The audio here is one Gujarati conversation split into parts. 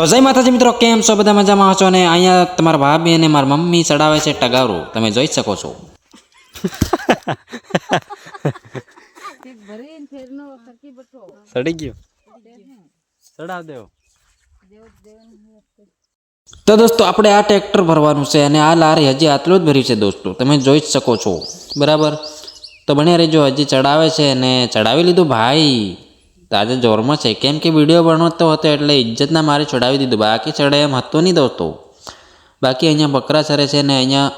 તો જય માતાજી મિત્રો કેમ છો? બધા મજામાં છો અને અહીંયા તમારા ભાભી અને મારા મમ્મી ચડાવે છે ટગારું. તમે જોઈ શકો છો. સડી ગયો. સડાવ દેવો. તો દોસ્તો આપણે આ ટ્રેક્ટર ભરવાનું છે અને આ લારી હજી આટલું જ ભર્યું છે દોસ્તો. તમે જોઈ જ શકો છો. બરાબર? તો બને રહેજો હજી ચડાવે છે અને ચડાવી લીધું ભાઈ. આજે જોરમાં છે. કેમ કે વીડિયો બનાવતો હતો એટલે ઇજ્જતના મારે ચડાવી દીધું. બાકી ચડે એમ હતું નહીં દોસ્તો. બાકી અહીંયા બકરા ચરે છે ને અહીંયા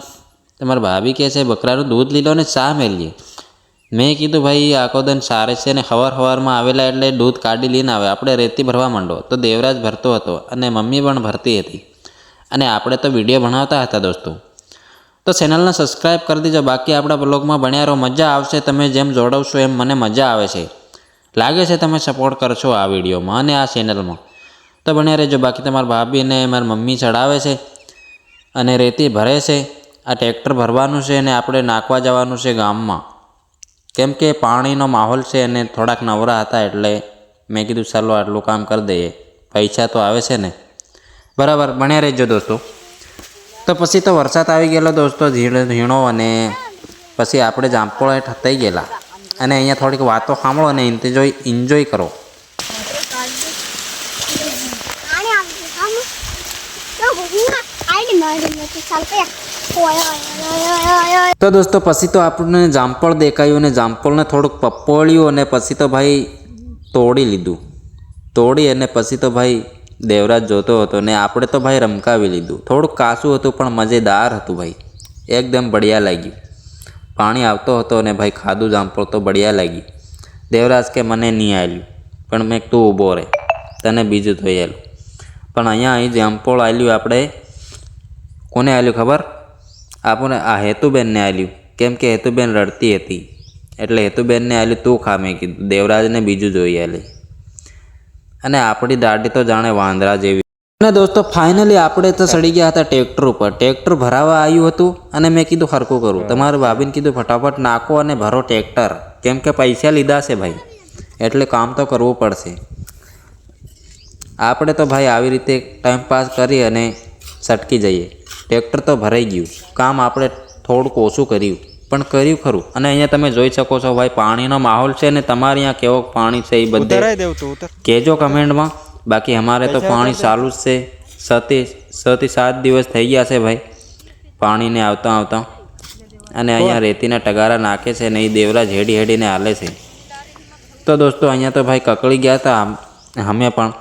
તમારા ભાભી કહે છે, બકરાનું દૂધ લીલો ને ચા મેલીએ. મેં કીધું, ભાઈ, આખો દન સારે છે ને હવાર હવારમાં આવેલા એટલે દૂધ કાઢી લઈને આવે. આપણે રેતી ભરવા માંડો. તો દેવરાજ ભરતો હતો અને મમ્મી પણ ભરતી હતી. અને આપણે તો વીડિયો ભણાવતા હતા દોસ્તો. તો ચેનલને સબસ્ક્રાઈબ કરી દેજો. બાકી આપણા બ્લોગમાં ભણ્યા રહો. મજા આવશે. તમે જેમ જોડાવશો એમ મને મજા આવે છે. લાગે છે તમે સપોર્ટ કરશો આ વિડીયોમાં અને આ ચેનલમાં તો બને રહેજો. બાકી તમારા ભાભીને મારી મમ્મી ચડાવે છે અને રેતી ભરે છે. આ ટ્રેક્ટર ભરવાનું છે અને આપણે નાખવા જવાનું છે ગામમાં. કેમ કે પાણીનો માહોલ છે અને થોડાક નવરા હતા એટલે મેં કીધું, ચાલો આટલું કામ કરી દઈએ. પૈસા તો આવે છે ને. બરાબર, બન્યા રહેજો દોસ્તો. તો પછી તો વરસાદ આવી ગયેલો દોસ્તો ઝીણો ઝીણો અને પછી આપણે જામપોળા થઈ ગયેલા. અને અહીંયા થોડીક વાતો સાંભળો અને એન્જોય એન્જોય કરો. તો દોસ્તો, પછી તો આપણને જામફળ દેખાયું અને જામફળને થોડુંક પપોળ્યું અને પછી તો ભાઈ તોડી લીધું. તોડી અને પછી તો ભાઈ દેવરાજ જોતો હતો ને આપણે તો ભાઈ રમકાવી લીધું. થોડુંક કાસું હતું પણ મજેદાર હતું ભાઈ. એકદમ બઢિયા લાગ્યું. પાણી આવતો હતો અને ભાઈ ખાધું જામફળ તો બળિયા લાગ્યું. દેવરાજ કે, મને નહીં આવ્યું પણ મેં તું ઊભો રહે, તને બીજું થઈ આવેલું પણ અહીંયા અહીં જામફળ આવ્યું આપણે. કોને આવ્યું ખબર? આપણને, આ હેતુબેનને આવ્યું કેમ કે હેતુબેન રડતી હતી. એટલે હેતુબેનને આવ્યું તું ખા, મેં કીધું. દેવરાજને બીજું જોઈ આવેલી અને આપણી દાઢી તો જાણે વાંદરા જેવી અને દોસ્તો ફાઇનલી આપણે તો સડી ગયા હતા ટ્રેક્ટર ઉપર. ટ્રેક્ટર ભરાવા આવ્યું હતું અને મેં કીધું હરકું કરું. તમારે ભાભીને કીધું ફટાફટ નાખો અને ભરો ટ્રેક્ટર કેમ કે પૈસા લીધા છે ભાઈ. એટલે કામ તો કરવું પડશે. આપણે તો ભાઈ આવી રીતે ટાઈમ પાસ કરી અને સટકી જઈએ. ટ્રેક્ટર તો ભરાઈ ગયું. કામ આપણે થોડુંક ઓછું કર્યું. પણ કર્યું ખરું. અને અહીંયા તમે જોઈ શકો છો ભાઈ પાણીનો માહોલ છે ને તમારે અહીંયા કેવો પાણી છે એ બધે. કહેજો કમેન્ટમાં બાકી અમારે તો પાણી ચાલુ જ છે. છથી છથી સાત દિવસ થઈ ગયા છે ભાઈ. પાણીને આવતા આવતા. અને અહીંયા રેતીના ટગારા નાખે છે ને એ દેવરા હેડી હેડીને હાલે છે. તો દોસ્તો અહીંયા તો ભાઈ કકળી ગયા હતા અમે પણ.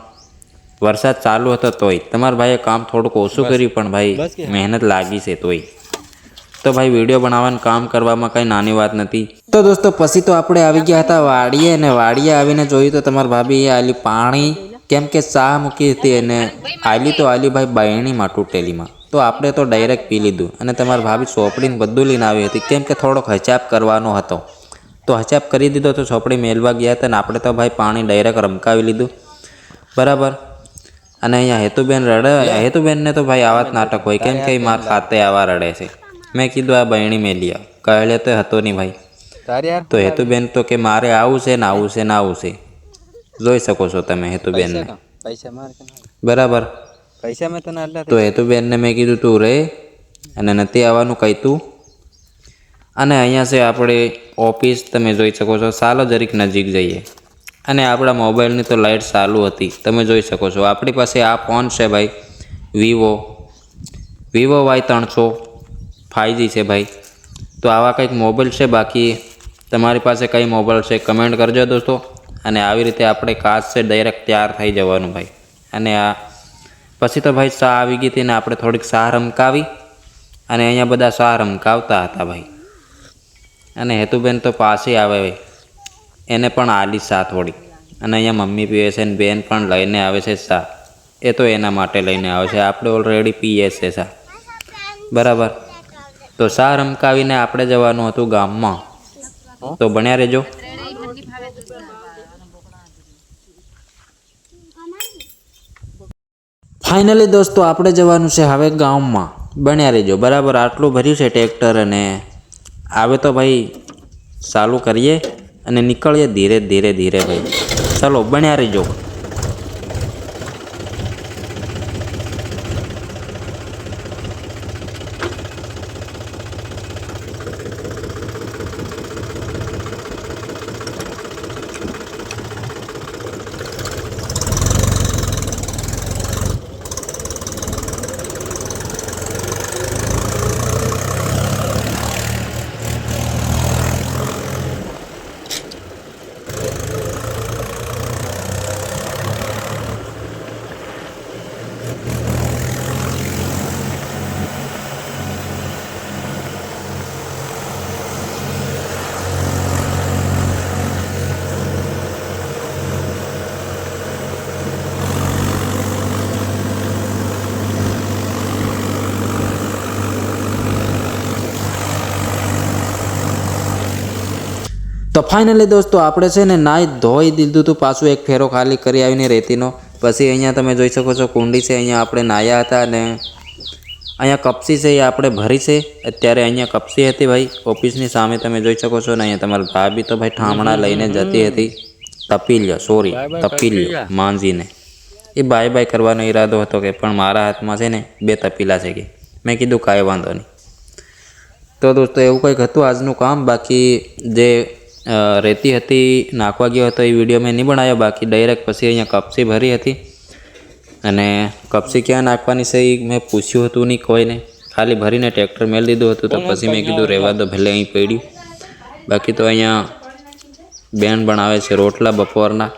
વરસાદ ચાલુ હતો તોય. તમારા ભાઈએ કામ થોડુંક ઓછું કર્યું પણ ભાઈ મહેનત લાગી છે તોય. તો ભાઈ વીડિયો બનાવવાનું કામ કરવામાં કંઈ નાની વાત નથી. તો દોસ્તો પછી તો આપણે આવી ગયા હતા વાડીએ અને વાડીએ આવીને જોયું તો તમારા ભાભીએ આલી પાણી કેમ કે ચા મૂકી હતી અને આલી તો આલી ભાઈ બહેણીમાં તૂટેલીમાં તો આપણે તો ડાયરેક્ટ પી લીધું અને તમારી ભાભી ચોપડીને બધું લઈને આવી હતી. કેમ કે થોડોક હચાપ કરવાનો હતો. તો હચાપ કરી દીધો તો ચોપડી મેલવા ગયા હતા ને આપણે તો ભાઈ પાણી ડાયરેક્ટ રમકાવી લીધું. બરાબર? અને અહીંયા હેતુબેન રડે હેતુબેનને તો ભાઈ આવા જ નાટક હોય. કેમ કે મારા ખાતે આવા રડે છે. મેં કીધું આ બહેણી મેલી આવ કહેલે તો હતો નહીં ભાઈ. તો હેતુબેન તો કે મારે આવું છે ને આવું છે ને આવું છે. જોઈ શકો છો તમે હેતુબેનને. પૈસા મારે બરાબર. પૈસા મેં તને આટલા તો હેતુબેનને મેં કીધું તું રે અને નથી આવવાનું કહી તું. અને અહીંયા છે આપણે ઓફિસ તમે જોઈ શકો છો સાલો જરીક નજીક જઈએ. અને આપણા મોબાઈલની તો લાઇટ ચાલુ હતી તમે જોઈ શકો છો. આપણી પાસે આ ફોન છે ભાઈ વિવો. વિવો વાય ત્રણસો ફાઇવજી છે ભાઈ. તો આવા કંઈક મોબાઈલ છે બાકી? તમારી પાસે કઈ મોબાઈલ છે? કમેન્ટ કરજો દોસ્તો. અને આવી રીતે આપણે કાચ છે ડાયરેક્ટ તૈયાર થઈ જવાનું ભાઈ. અને આ પછી તો ભાઈ શાહ આવી ગઈ હતી ને આપણે થોડીક શાહ રમકાવી અને અહીંયા બધા શાહ રમકાવતા હતા ભાઈ. અને હેતુબેન તો પાસે આવે ભાઈ. એને પણ આલી શા થોડી. અને અહીંયા મમ્મી પીએ છે ને બેન પણ લઈને આવે છે શા એ તો એના માટે લઈને આવે છે. આપણે ઓલરેડી પીએ છે શા બરાબર. તો શા રમકાવીને આપણે જવાનું હતું ગામમાં. તો ભણ્યા રહેજો. ફાઇનલી દોસ્તો, આપણે જવાનું છે હવે ગામમાં. બન્યા રહેજો. બરાબર, આટલું ભર્યું છે ટ્રેક્ટર અને આવે તો ભાઈ ચાલુ કરીએ અને નીકળીએ ધીરે ધીરે ધીરે, ભાઈ. ચાલો, બન્યા રહેજો. ફાઇનલી દોસ્તો આપણે છે ને નાઈ ધોઈ દીધું હતું પાછું એક ફેરો ખાલી કરી આવીને રેતીનો. પછી અહીંયા તમે જોઈ શકો છો કુંડી છે અહીંયા આપણે નાયા હતા અને અહીંયા કપસી છે એ આપણે ભરી છે. અત્યારે અહીંયા કપસી હતી ભાઈ ઓફિસની સામે તમે જોઈ શકો છો ને અહીંયા તમારા ભાભી તો ભાઈ ઠામણા લઈને જતી હતી. તપીલ્યો સોરી તપીલ્યો માંજીને. એ બાય બાય કરવાનો ઈરાદો હતો કે પણ મારા હાથમાં છે ને બે તપીલા છે કે. મેં કીધું કાંઈ વાંધો નહીં. તો દોસ્તો એવું કંઈક હતું આજનું કામ? બાકી જે રેતી હતી નાખવા ગયો હતો એ વીડિયો મેં નહીં બનાવ્યો બાકી ડાયરેક્ટ પછી અહીંયા કપસી ભરી હતી. અને કપસી ક્યાં નાખવાની છે એ મેં પૂછ્યું હતું નહીં કોઈને. ખાલી ભરીને ટ્રેક્ટર મેળ દીધું હતું તો પછી મેં કીધું રહેવા દો ભલે અહીં પડ્યું. બાકી તો અહીંયા બેન બનાવે છે રોટલા બપોરના.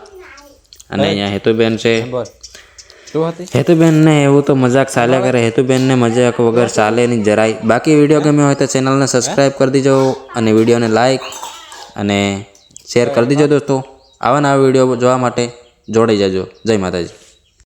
અને અહીંયા હેતુબેન છે. હેતુબેનને એવું તો મજાક ચાલ્યા કરે હેતુબેનને મજાક વગર ચાલે નહીં જરાય. બાકી વીડિયો ગમ્યો હોય તો ચેનલને સબસ્ક્રાઈબ કરી દીજો અને વિડીયોને લાઈક અને શેર કરી દીજો દોસ્તો. આવા નવા વીડિયો જોવા માટે જોડાઈ જજો. જય માતાજી.